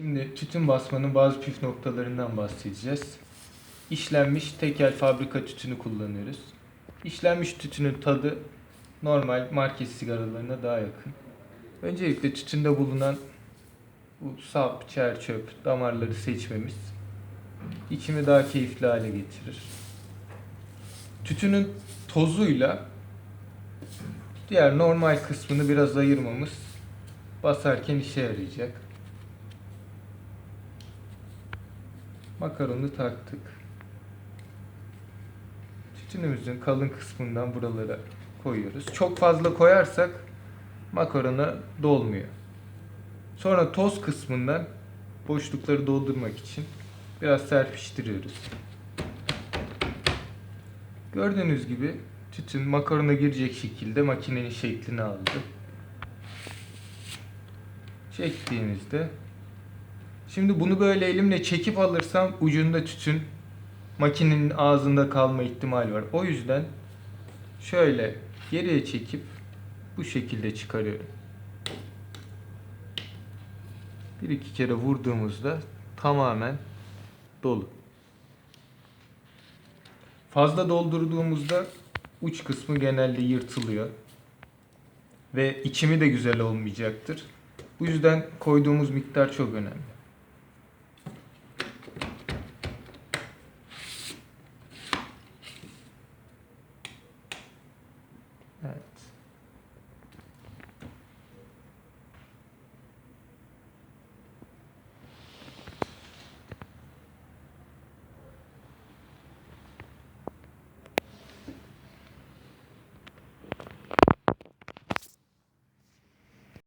Şimdi tütün basmanın bazı püf noktalarından bahsedeceğiz. İşlenmiş tekel fabrika tütünü kullanıyoruz. İşlenmiş tütünün tadı normal market sigaralarına daha yakın. Öncelikle tütünde bulunan bu sap, çer, çöp, damarları seçmemiz içimi daha keyifli hale getirir. Tütünün tozuyla diğer normal kısmını biraz ayırmamız basarken işe yarayacak. Makaronu taktık. Tütünümüzün kalın kısmından buralara koyuyoruz. Çok fazla koyarsak makarona dolmuyor. Sonra toz kısmından boşlukları doldurmak için biraz serpiştiriyoruz. Gördüğünüz gibi tütün makarona girecek şekilde makinenin şeklini aldı. Çektiğimizde Şimdi bunu böyle elimle çekip alırsam ucunda tütün makinenin ağzında kalma ihtimali var. O yüzden şöyle geriye çekip bu şekilde çıkarıyorum. Bir iki kere vurduğumuzda tamamen dolu. Fazla doldurduğumuzda uç kısmı genelde yırtılıyor. Ve içimi de güzel olmayacaktır. Bu yüzden koyduğumuz miktar çok önemli. Right.